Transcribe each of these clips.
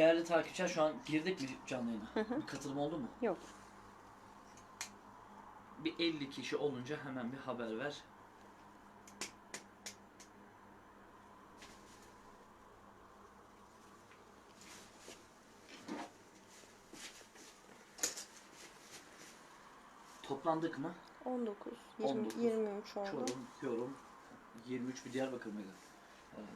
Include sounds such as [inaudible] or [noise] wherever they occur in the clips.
Değerli takipçiler şu an girdik mi canlı yayına? Bir katılım oldu mu? Yok. Bir 50 kişi olunca hemen bir haber ver. Toplandık mı? 19, 20, 19. 23 oldu. Çorum, Yorum, 23 bir Diyarbakır mıydı? Herhalde.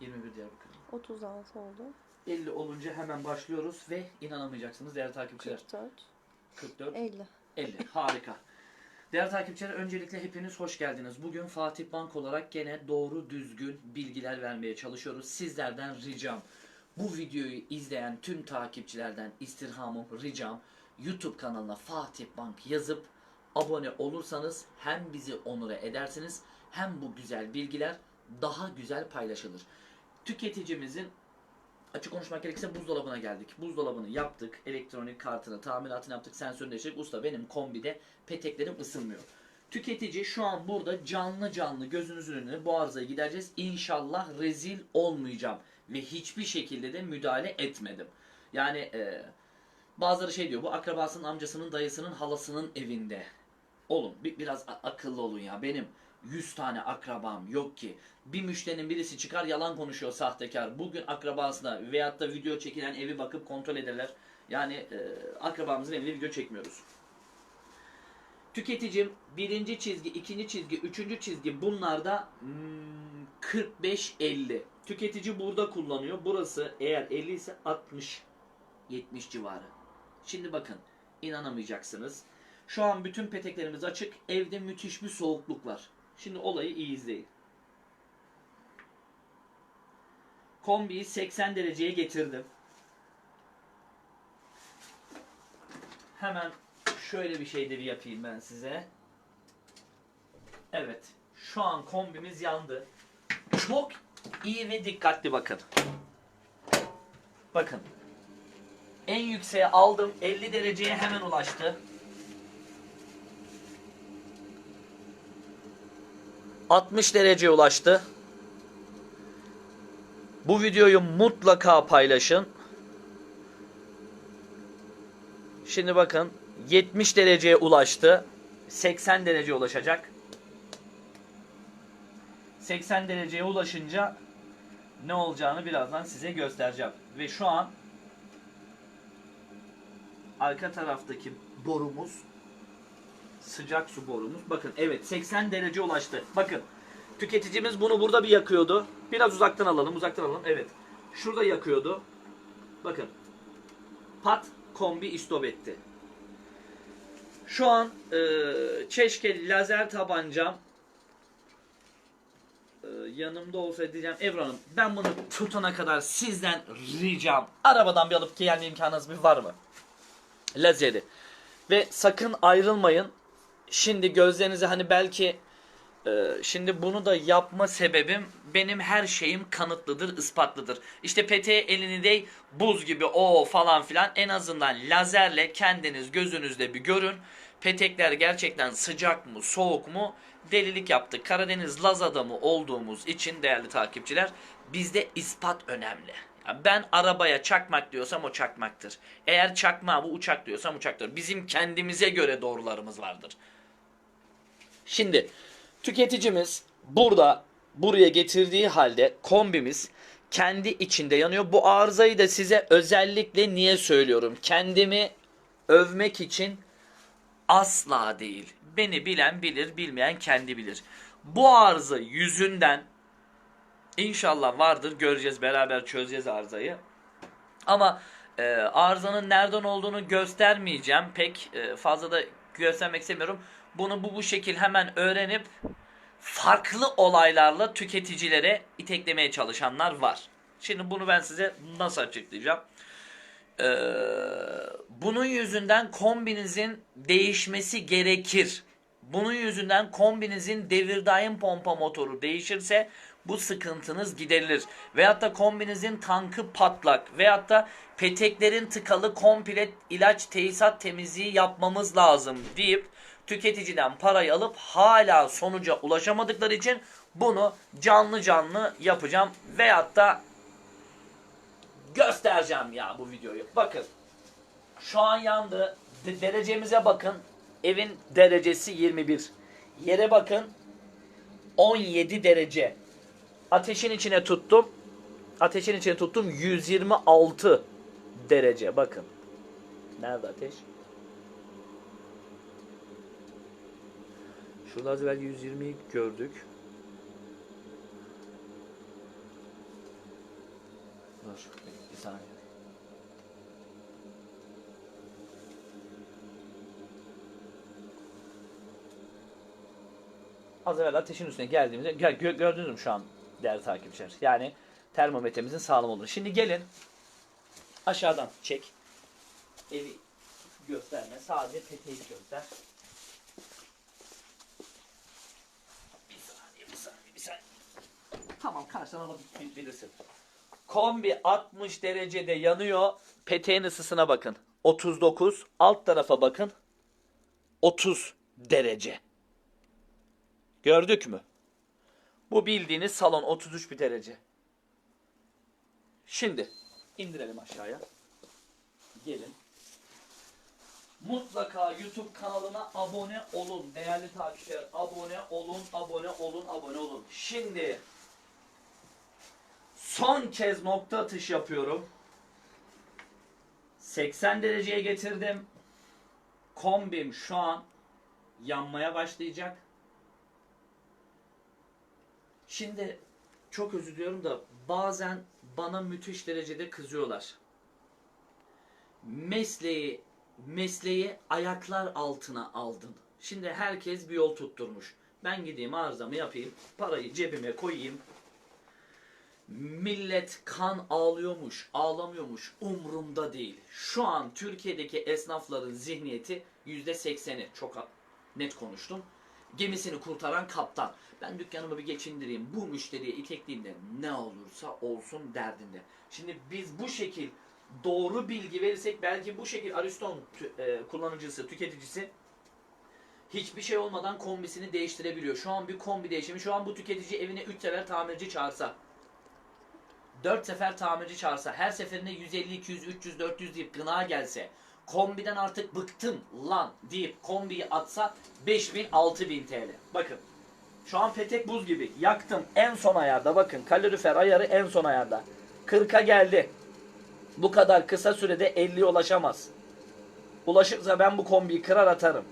21 Diyarbakır. 36 oldu. 50 olunca hemen başlıyoruz ve inanamayacaksınız değerli takipçiler. 44, 44, 50. 50. Harika. Değerli takipçiler öncelikle hepiniz hoş geldiniz. Bugün Fatih Bank olarak gene doğru düzgün bilgiler vermeye çalışıyoruz. Sizlerden ricam bu videoyu izleyen tüm takipçilerden istirhamım ricam YouTube kanalına Fatih Bank yazıp abone olursanız hem bizi onure edersiniz hem bu güzel bilgiler daha güzel paylaşılır. Tüketicimizin Açık konuşmak gerekirse buzdolabına geldik. Buzdolabını yaptık. Elektronik kartını, tamiratını yaptık. Sensörünü değiştirdik. Usta benim kombide peteklerim ısınmıyor. Tüketici şu an burada canlı canlı gözünüzün önüne bu arızayı gidereceğiz. İnşallah rezil olmayacağım. Ve hiçbir şekilde de müdahale etmedim. Yani e, bazıları şey diyor bu akrabasının amcasının dayısının halasının evinde. Oğlum bir, biraz akıllı olun ya. Benim 100 tane akrabam yok ki. Bir müşterinin birisi çıkar yalan konuşuyor sahtekar. Bugün akrabasına veyahut da video çekilen evi bakıp kontrol ederler. Yani e, akrabamızın evine video çekmiyoruz. Tüketicim birinci çizgi, ikinci çizgi, üçüncü çizgi bunlarda hmm, 45-50. Tüketici burada kullanıyor. Burası eğer 50 ise 60 70 civarı. Şimdi bakın inanamayacaksınız. Şu an bütün peteklerimiz açık. Evde müthiş bir soğukluk var. Şimdi olayı iyi izleyin. Kombiyi 80 dereceye getirdim. Hemen şöyle bir şey de bir yapayım ben size. Evet. Şu an kombimiz yandı. Çok iyi ve dikkatli bakın. Bakın. En yükseğe aldım. 50 dereceye hemen ulaştı. 60 dereceye ulaştı. Bu videoyu mutlaka paylaşın. Şimdi bakın 70 dereceye ulaştı. 80 dereceye ulaşacak. 80 dereceye ulaşınca ne olacağını birazdan size göstereceğim. Ve şu an arka taraftaki borumuz sıcak su borumuz. Bakın evet 80 derece ulaştı. Bakın tüketicimiz bunu burada bir yakıyordu. Biraz uzaktan alalım uzaktan alalım. Evet şurada yakıyordu. Bakın pat kombi istop etti. Şu an e, çeşkeli lazer tabancam e, yanımda olsa diyeceğim Ebru Hanım ben bunu tutana kadar sizden ricam arabadan bir alıp gelme imkanınız bir var mı? Lazeri. Ve sakın ayrılmayın. Şimdi gözlerinize hani belki e, şimdi bunu da yapma sebebim benim her şeyim kanıtlıdır, ispatlıdır. İşte peteğe elini değ buz gibi o falan filan en azından lazerle kendiniz gözünüzde bir görün. Petekler gerçekten sıcak mı, soğuk mu? Delilik yaptık. Karadeniz Laz adamı olduğumuz için değerli takipçiler bizde ispat önemli. Ben arabaya çakmak diyorsam o çakmaktır. Eğer çakma bu uçak diyorsam uçaktır. Bizim kendimize göre doğrularımız vardır. Şimdi tüketicimiz burada buraya getirdiği halde kombimiz kendi içinde yanıyor. Bu arızayı da size özellikle niye söylüyorum? Kendimi övmek için asla değil. Beni bilen bilir, bilmeyen kendi bilir. Bu arıza yüzünden inşallah vardır. Göreceğiz beraber çözeceğiz arızayı. Ama e, arızanın nereden olduğunu göstermeyeceğim. Pek e, fazla da göstermek istemiyorum. Bunu bu bu şekil hemen öğrenip farklı olaylarla tüketicilere iteklemeye çalışanlar var. Şimdi bunu ben size nasıl açıklayacağım? Ee, bunun yüzünden kombinizin değişmesi gerekir. Bunun yüzünden kombinizin devir daim pompa motoru değişirse bu sıkıntınız giderilir. Veyahut da kombinizin tankı patlak veyahut da peteklerin tıkalı komple ilaç tesisat temizliği yapmamız lazım deyip tüketiciden parayı alıp hala sonuca ulaşamadıkları için bunu canlı canlı yapacağım. Veyahut da göstereceğim ya bu videoyu. Bakın. Şu an yandı. De- derecemize bakın. Evin derecesi 21. Yere bakın. 17 derece. Ateşin içine tuttum. Ateşin içine tuttum 126 derece. Bakın. Nerede ateş? Şurada az evvel 120'yi gördük. Dur bir saniye. Az evvel ateşin üstüne geldiğimizde gö- gö- gördünüz mü şu an değerli takipçiler? Yani termometremizin sağlam olduğunu. Şimdi gelin aşağıdan çek. Evi gösterme. Sadece peteği göster. Bir saniye, bir saniye, bir saniye. Tamam karşıdan alabilirsin. Kombi 60 derecede yanıyor. Peteğin ısısına bakın. 39. Alt tarafa bakın. 30 derece. Gördük mü? Bu bildiğiniz salon 33 bir derece. Şimdi indirelim aşağıya. Gelin. Mutlaka YouTube kanalına abone olun. Değerli takipçiler abone olun, abone olun, abone olun. Şimdi son kez nokta atış yapıyorum. 80 dereceye getirdim. Kombim şu an yanmaya başlayacak. Şimdi çok özür diliyorum da bazen bana müthiş derecede kızıyorlar. Mesleği mesleği ayaklar altına aldın. Şimdi herkes bir yol tutturmuş. Ben gideyim arızamı yapayım, parayı cebime koyayım. Millet kan ağlıyormuş, ağlamıyormuş umrumda değil. Şu an Türkiye'deki esnafların zihniyeti yüzde sekseni çok a- net konuştum. Gemisini kurtaran kaptan. Ben dükkanımı bir geçindireyim, bu müşteriye itekleyeyim de ne olursa olsun derdinde. Şimdi biz bu şekil doğru bilgi verirsek belki bu şekil Ariston e, kullanıcısı, tüketicisi hiçbir şey olmadan kombisini değiştirebiliyor. Şu an bir kombi değişimi, şu an bu tüketici evine 3 sefer tamirci çağırsa 4 sefer tamirci çağırsa, her seferinde 150, 200, 300, 400 deyip gına gelse, kombiden artık bıktım lan deyip kombiyi atsa 5000, 6000 TL. Bakın. Şu an petek buz gibi. Yaktım en son ayarda. Bakın kalorifer ayarı en son ayarda. 40'a geldi. Bu kadar kısa sürede 50'ye ulaşamaz. Ulaşırsa ben bu kombiyi kırar atarım.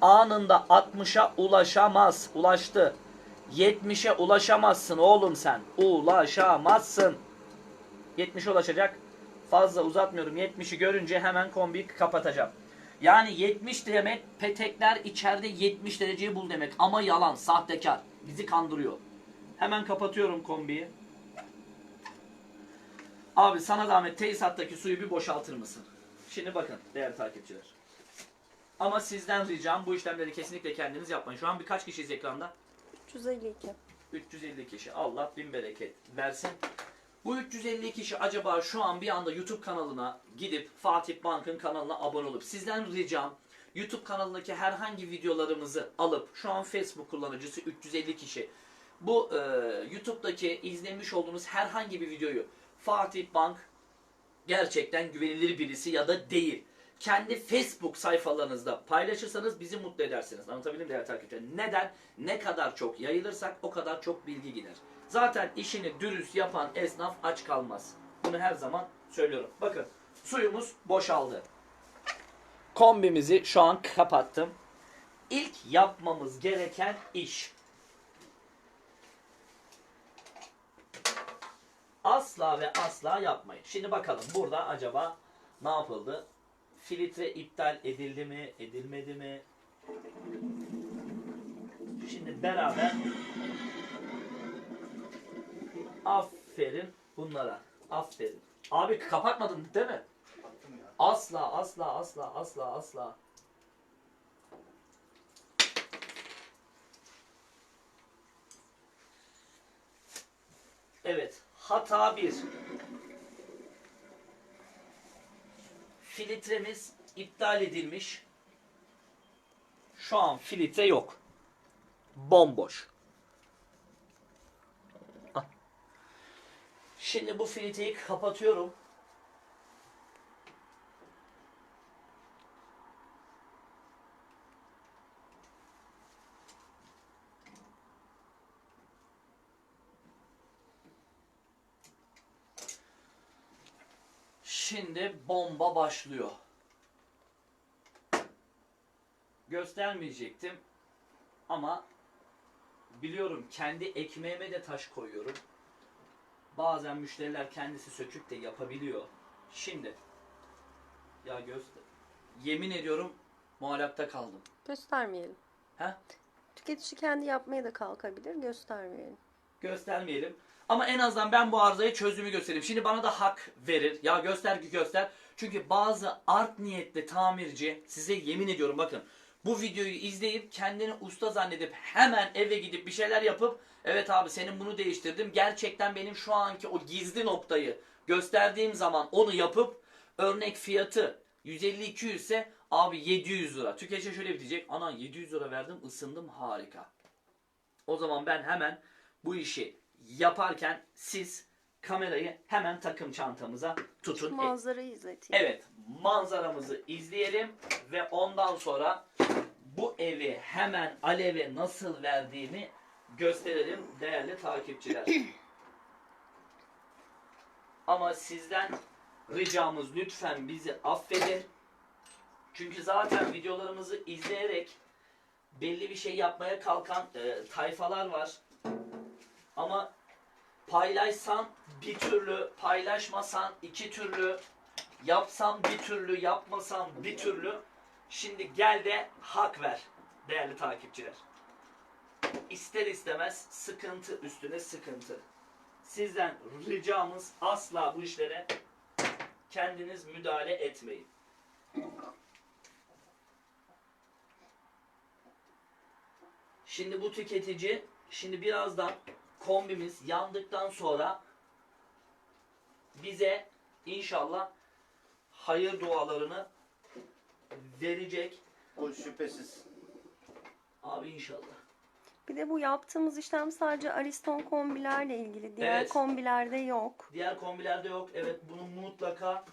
Anında 60'a ulaşamaz. Ulaştı. 70'e ulaşamazsın oğlum sen. Ulaşamazsın. 70'e ulaşacak. Fazla uzatmıyorum. 70'i görünce hemen kombiyi kapatacağım. Yani 70 demek petekler içeride 70 dereceyi bul demek. Ama yalan, sahtekar. Bizi kandırıyor. Hemen kapatıyorum kombiyi. Abi sana zahmet tesisattaki suyu bir boşaltır mısın? Şimdi bakın değerli takipçiler. Ama sizden ricam bu işlemleri kesinlikle kendiniz yapmayın. Şu an birkaç kişiyiz ekranda. 352. 350 kişi. Allah bin bereket versin. Bu 350 kişi acaba şu an bir anda YouTube kanalına gidip Fatih Bank'ın kanalına abone olup sizden ricam YouTube kanalındaki herhangi videolarımızı alıp şu an Facebook kullanıcısı 350 kişi. Bu e, YouTube'daki izlemiş olduğunuz herhangi bir videoyu Fatih Bank gerçekten güvenilir birisi ya da değil. Kendi Facebook sayfalarınızda paylaşırsanız bizi mutlu edersiniz. Anlatabildim değerli takipçiler? Neden? Ne kadar çok yayılırsak o kadar çok bilgi gider. Zaten işini dürüst yapan esnaf aç kalmaz. Bunu her zaman söylüyorum. Bakın suyumuz boşaldı. Kombimizi şu an kapattım. İlk yapmamız gereken iş. Asla ve asla yapmayın. Şimdi bakalım burada acaba ne yapıldı? Filtre iptal edildi mi, edilmedi mi? Şimdi beraber aferin bunlara. Aferin. Abi kapatmadın değil mi? Asla asla asla asla asla. Evet. Hata bir. Filtremiz iptal edilmiş. Şu an filtre yok. Bomboş. Şimdi bu filtreyi kapatıyorum. Şimdi bomba başlıyor. Göstermeyecektim ama biliyorum kendi ekmeğime de taş koyuyorum. Bazen müşteriler kendisi söküp de yapabiliyor. Şimdi ya göster. Yemin ediyorum muallakta kaldım. Göstermeyelim. Ha? Tüketici kendi yapmaya da kalkabilir. Göstermeyelim. Göstermeyelim. Ama en azından ben bu arızayı çözdüğümü göstereyim. Şimdi bana da hak verir. Ya göster ki göster. Çünkü bazı art niyetli tamirci size yemin ediyorum bakın. Bu videoyu izleyip kendini usta zannedip hemen eve gidip bir şeyler yapıp evet abi senin bunu değiştirdim. Gerçekten benim şu anki o gizli noktayı gösterdiğim zaman onu yapıp örnek fiyatı 150-200 ise abi 700 lira. Tüketici şöyle diyecek. Ana 700 lira verdim ısındım harika. O zaman ben hemen bu işi yaparken siz kamerayı hemen takım çantamıza tutun. E- Manzarayı izleteyim. Evet, manzaramızı izleyelim ve ondan sonra bu evi hemen aleve nasıl verdiğimi gösterelim değerli takipçiler. [clears throat] Ama sizden ricamız lütfen bizi affedin. Çünkü zaten videolarımızı izleyerek belli bir şey yapmaya kalkan e, tayfalar var. Ama paylaşsan bir türlü, paylaşmasan iki türlü, yapsam bir türlü, yapmasam bir türlü. Şimdi gel de hak ver değerli takipçiler. İster istemez sıkıntı üstüne sıkıntı. Sizden ricamız asla bu işlere kendiniz müdahale etmeyin. Şimdi bu tüketici şimdi birazdan kombimiz yandıktan sonra bize inşallah hayır dualarını verecek. O şüphesiz. Abi inşallah. Bir de bu yaptığımız işlem sadece Ariston kombilerle ilgili. Diğer Evet. kombilerde yok. Diğer kombilerde yok. Evet bunu mutlaka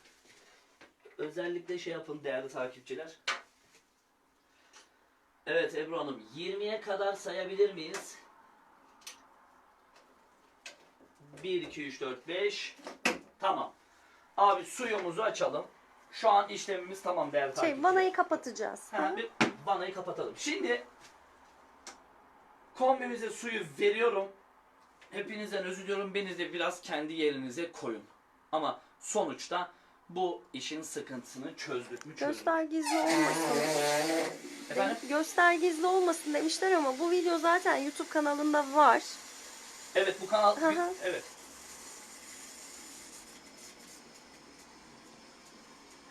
özellikle şey yapın değerli takipçiler. Evet Ebru Hanım 20'ye kadar sayabilir miyiz? 1, 2, 3, 4, 5. Tamam. Abi suyumuzu açalım. Şu an işlemimiz tamam değerli takipçiler. Şey, vanayı kapatacağız. Hemen bir vanayı kapatalım. Şimdi kombimize suyu veriyorum. Hepinizden özür diliyorum. Beni de biraz kendi yerinize koyun. Ama sonuçta bu işin sıkıntısını çözdük mü çözdük. Göster gizli olmasın. Efendim? Göster gizli olmasın demişler ama bu video zaten YouTube kanalında var. Evet bu kanal Hı hı. evet.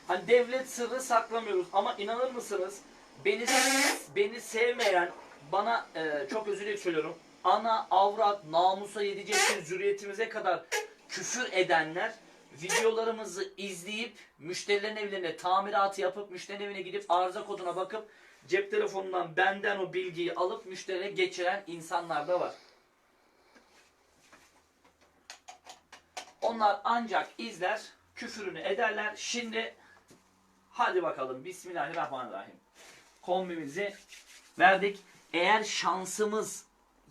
Hani devlet sırrı saklamıyoruz ama inanır mısınız? Beni beni sevmeyen bana e, çok özür dilerim söylüyorum. Ana, avrat, namusa yedeceksin zürriyetimize kadar küfür edenler videolarımızı izleyip müşterilerin evlerine tamiratı yapıp müşterinin evine gidip arıza koduna bakıp cep telefonundan benden o bilgiyi alıp müşteriye geçiren insanlar da var. Onlar ancak izler, küfürünü ederler. Şimdi hadi bakalım Bismillahirrahmanirrahim. Kombimizi verdik. Eğer şansımız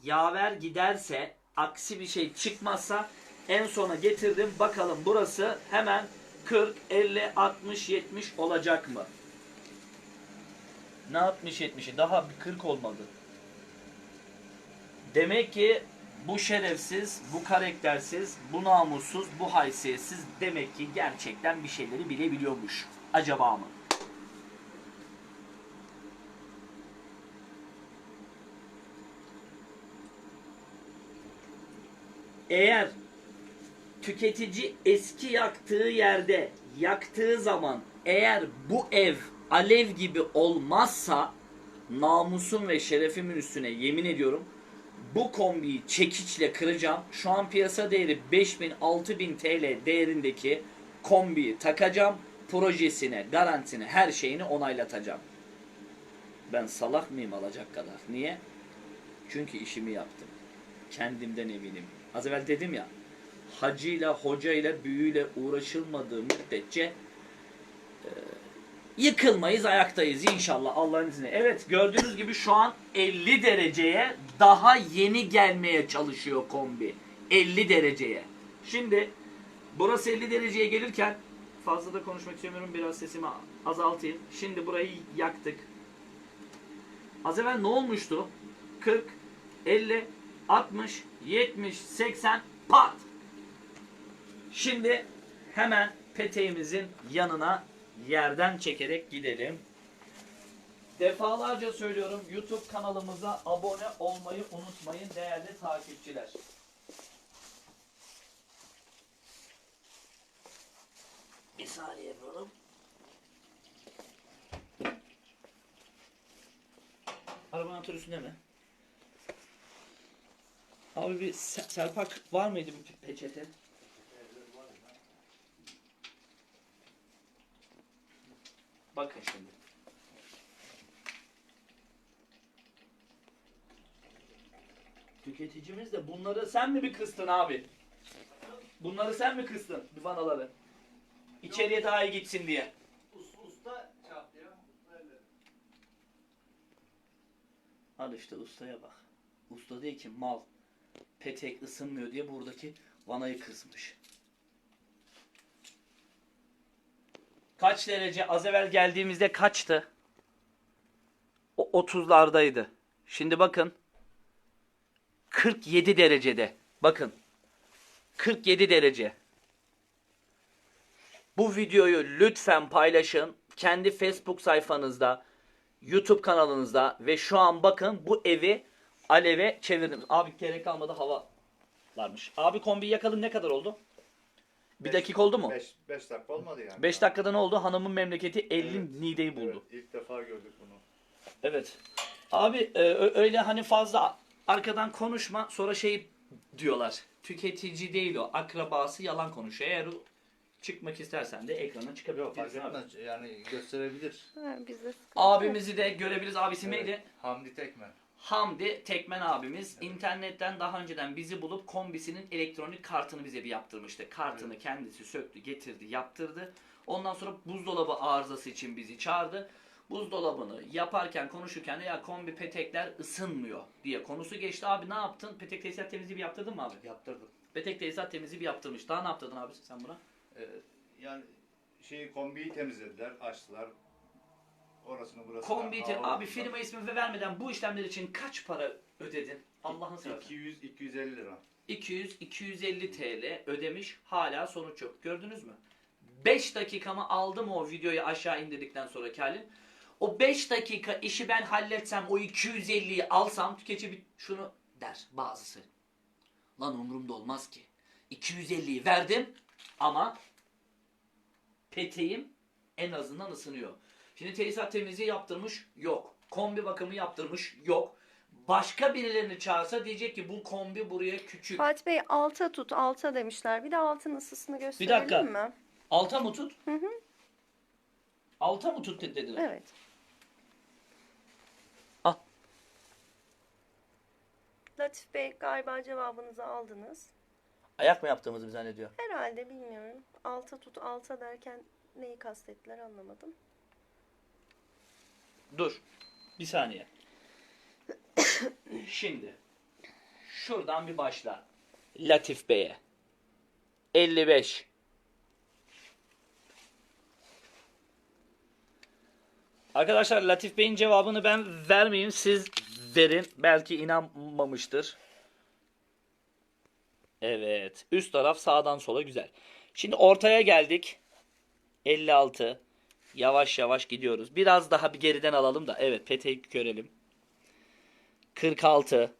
yaver giderse, aksi bir şey çıkmazsa en sona getirdim. Bakalım burası hemen 40, 50, 60, 70 olacak mı? Ne 60 70'i? Daha bir 40 olmadı. Demek ki bu şerefsiz, bu karaktersiz, bu namussuz, bu haysiyetsiz demek ki gerçekten bir şeyleri bilebiliyormuş. Acaba mı? Eğer tüketici eski yaktığı yerde yaktığı zaman eğer bu ev alev gibi olmazsa namusum ve şerefimin üstüne yemin ediyorum bu kombiyi çekiçle kıracağım. Şu an piyasa değeri 5000-6000 TL değerindeki kombiyi takacağım. Projesine, garantisine, her şeyini onaylatacağım. Ben salak mıyım alacak kadar? Niye? Çünkü işimi yaptım. Kendimden eminim. Az evvel dedim ya, hacıyla, hocayla, büyüyle uğraşılmadığı müddetçe yıkılmayız, ayaktayız inşallah Allah'ın izniyle. Evet gördüğünüz gibi şu an 50 dereceye daha yeni gelmeye çalışıyor kombi. 50 dereceye. Şimdi burası 50 dereceye gelirken fazla da konuşmak istemiyorum. Biraz sesimi azaltayım. Şimdi burayı yaktık. Az evvel ne olmuştu? 40, 50, 60, 70, 80 pat. Şimdi hemen peteğimizin yanına yerden çekerek gidelim. Defalarca söylüyorum YouTube kanalımıza abone olmayı unutmayın değerli takipçiler. Bir saniye yapalım. Arabanın anahtarı üstünde mi? Abi bir se- serpak var mıydı bir pe- peçete? Bakın şimdi. Tüketicimiz de bunları sen mi bir kıstın abi? Bunları sen mi kıstın bu vanaları? İçeriye daha iyi gitsin diye. Usta çarptı ya. İşte ustaya bak. Usta değil ki mal. Petek ısınmıyor diye buradaki vanayı kısmış. Kaç derece? Az evvel geldiğimizde kaçtı? O 30'lardaydı. Şimdi bakın. 47 derecede. Bakın. 47 derece. Bu videoyu lütfen paylaşın. Kendi Facebook sayfanızda, YouTube kanalınızda ve şu an bakın bu evi aleve çevirdim. Abi gerek kalmadı hava varmış. Abi kombiyi yakalım ne kadar oldu? Bir Beş- dakika oldu mu? 5 5 dakika olmadı yani. 5 dakikada ne oldu? Hanımın memleketi 50 Evet. nideyi buldu. Evet, ilk defa gördük bunu. Evet. Abi e, öyle hani fazla arkadan konuşma sonra şey diyorlar. Tüketici değil o. Akrabası yalan konuşuyor. Eğer çıkmak istersen de ekrana Yok fark çıkabilirsin abi. etmez yani gösterebilir. Ha, yok. Abimizi de görebiliriz. Abisi Evet, neydi? Hamdi Tekmen. Hamdi Tekmen abimiz internetten daha önceden bizi bulup kombisinin elektronik kartını bize bir yaptırmıştı. Kartını kendisi söktü, getirdi, yaptırdı. Ondan sonra buzdolabı arızası için bizi çağırdı. Buzdolabını yaparken konuşurken de ya kombi petekler ısınmıyor diye konusu geçti. Abi ne yaptın? Petek tesisat temizliği bir yaptırdın mı abi? Yaptırdım. Petek tesisat temizliği bir yaptırmış. Daha ne yaptırdın abi sen buna? Ee, yani şeyi kombiyi temizlediler, açtılar. Orasını burasını. Kombi te- hava abi firma ismi ve vermeden bu işlemler için kaç para ödedin? Allah'ın seversen. 200 250 lira. 200-250 TL ödemiş hala sonuç yok. Gördünüz mü? 5 dakikamı aldım o videoyu aşağı indirdikten sonra Halim. O 5 dakika işi ben halletsem o 250'yi alsam tüketici bir şunu der bazısı. Lan umurumda olmaz ki. 250'yi verdim ama peteğim en azından ısınıyor. Şimdi tesisat temizliği yaptırmış yok. Kombi bakımı yaptırmış yok. Başka birilerini çağırsa diyecek ki bu kombi buraya küçük. Fatih Bey alta tut alta demişler. Bir de altın ısısını gösterelim dakika. mi? Alta mı tut? Hı hı. Alta mı tut dediler. Evet. Al. Latif Bey galiba cevabınızı aldınız. Ayak mı yaptığımızı zannediyor. Herhalde bilmiyorum. Alta tut alta derken neyi kastettiler anlamadım. Dur. Bir saniye. [coughs] Şimdi. Şuradan bir başla. Latif Bey'e. 55. Arkadaşlar Latif Bey'in cevabını ben vermeyeyim. Siz verin. Belki inanmamıştır. Evet. Üst taraf sağdan sola güzel. Şimdi ortaya geldik. 56. Yavaş yavaş gidiyoruz. Biraz daha bir geriden alalım da. Evet peteği görelim. 46.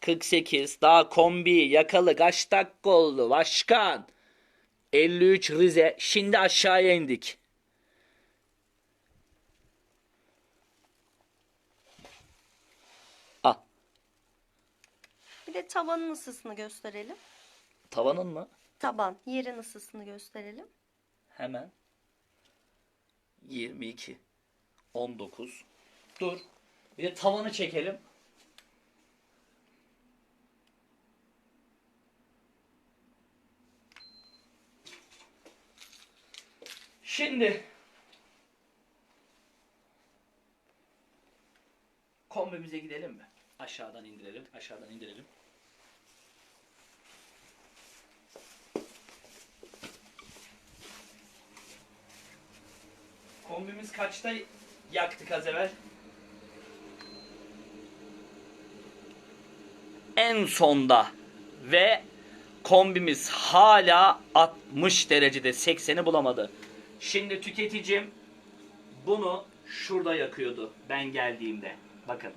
48. Daha kombi yakalı. Kaç dakika oldu başkan? 53 Rize. Şimdi aşağıya indik. Ah. Bir de tabanın ısısını gösterelim. Tavanın mı? Taban, yerin ısısını gösterelim. Hemen. 22. 19. Dur. Bir de tavanı çekelim. Şimdi kombimize gidelim mi? Aşağıdan indirelim. Aşağıdan indirelim. Kombimiz kaçta yaktık az evvel? En sonda ve kombimiz hala 60 derecede 80'i bulamadı. Şimdi tüketicim bunu şurada yakıyordu ben geldiğimde. Bakın.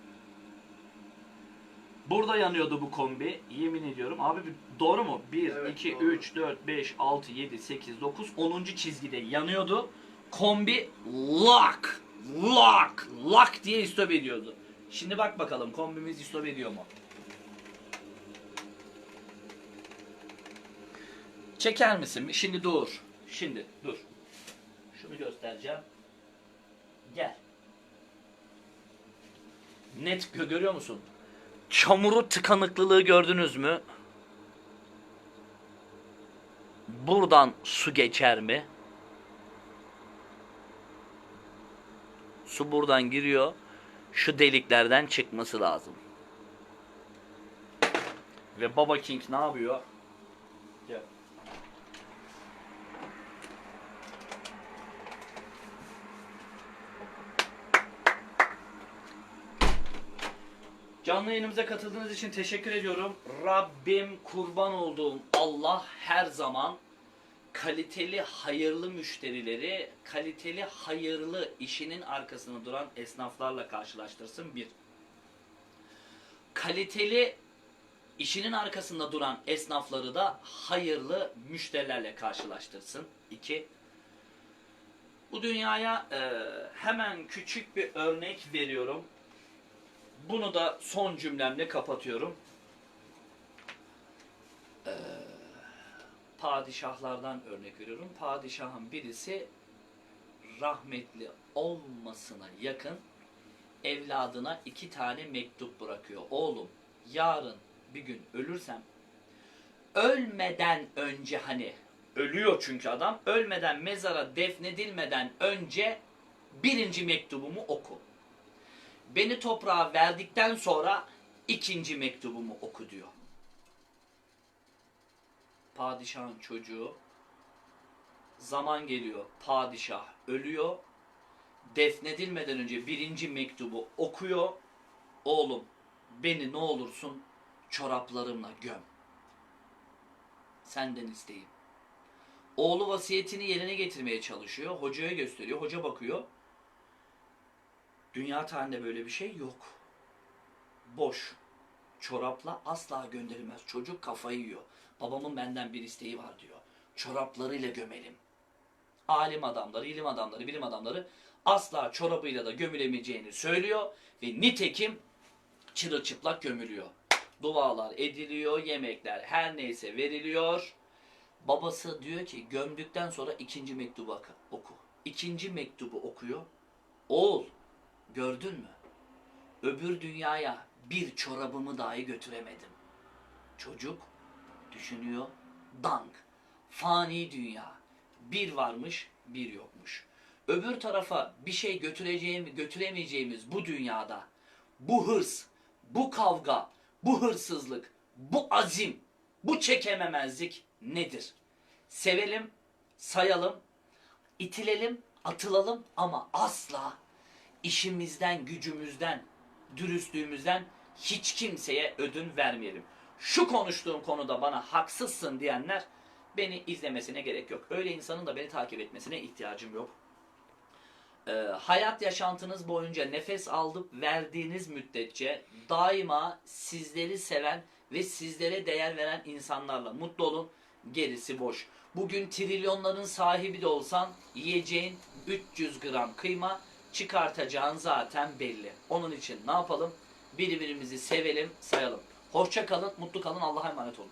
Burada yanıyordu bu kombi. Yemin ediyorum. Abi doğru mu? 1, Evet, 2, doğru. 3, 4, 5, 6, 7, 8, 9, 10. çizgide yanıyordu. Kombi lock, lock, lock diye istop ediyordu. Şimdi bak bakalım kombimiz istop ediyor mu? Çeker misin? Şimdi dur. Şimdi dur. Şunu göstereceğim. Gel. Net gö- görüyor musun? Çamuru tıkanıklılığı gördünüz mü? Buradan su geçer mi? Su buradan giriyor. Şu deliklerden çıkması lazım. Ve Baba King ne yapıyor? Canlı yayınımıza katıldığınız için teşekkür ediyorum. Rabbim kurban olduğum Allah her zaman kaliteli hayırlı müşterileri, kaliteli hayırlı işinin arkasında duran esnaflarla karşılaştırsın bir. Kaliteli işinin arkasında duran esnafları da hayırlı müşterilerle karşılaştırsın. İki. Bu dünyaya e, hemen küçük bir örnek veriyorum. Bunu da son cümlemle kapatıyorum. Ee, padişahlardan örnek veriyorum. Padişahın birisi rahmetli olmasına yakın evladına iki tane mektup bırakıyor. Oğlum yarın bir gün ölürsem ölmeden önce hani ölüyor çünkü adam ölmeden mezara defnedilmeden önce birinci mektubumu oku. Beni toprağa verdikten sonra ikinci mektubumu oku diyor. Padişahın çocuğu zaman geliyor. Padişah ölüyor. Defnedilmeden önce birinci mektubu okuyor. Oğlum beni ne olursun çoraplarımla göm. Senden isteğim. Oğlu vasiyetini yerine getirmeye çalışıyor. Hocaya gösteriyor. Hoca bakıyor. Dünya tarihinde böyle bir şey yok. Boş. Çorapla asla gönderilmez. Çocuk kafayı yiyor. Babamın benden bir isteği var diyor. Çoraplarıyla gömelim. Alim adamları, ilim adamları, bilim adamları asla çorabıyla da gömülemeyeceğini söylüyor ve nitekim çırılçıplak gömülüyor. Dualar ediliyor, yemekler her neyse veriliyor. Babası diyor ki gömdükten sonra ikinci mektubu oku-. İkinci mektubu okuyor. Oğul gördün mü? Öbür dünyaya bir çorabımı dahi götüremedim. Çocuk düşünüyor. Dank. Fani dünya. Bir varmış, bir yokmuş. Öbür tarafa bir şey götüreceğimi, götüremeyeceğimiz bu dünyada bu hırs, bu kavga, bu hırsızlık, bu azim, bu çekememezlik nedir? Sevelim, sayalım, itilelim, atılalım ama asla işimizden, gücümüzden, dürüstlüğümüzden hiç kimseye ödün vermeyelim. Şu konuştuğum konuda bana haksızsın diyenler beni izlemesine gerek yok. Öyle insanın da beni takip etmesine ihtiyacım yok. Ee, hayat yaşantınız boyunca nefes alıp verdiğiniz müddetçe daima sizleri seven ve sizlere değer veren insanlarla mutlu olun. Gerisi boş. Bugün trilyonların sahibi de olsan yiyeceğin 300 gram kıyma çıkartacağın zaten belli. Onun için ne yapalım? Birbirimizi sevelim, sayalım. Hoşça kalın, mutlu kalın, Allah'a emanet olun.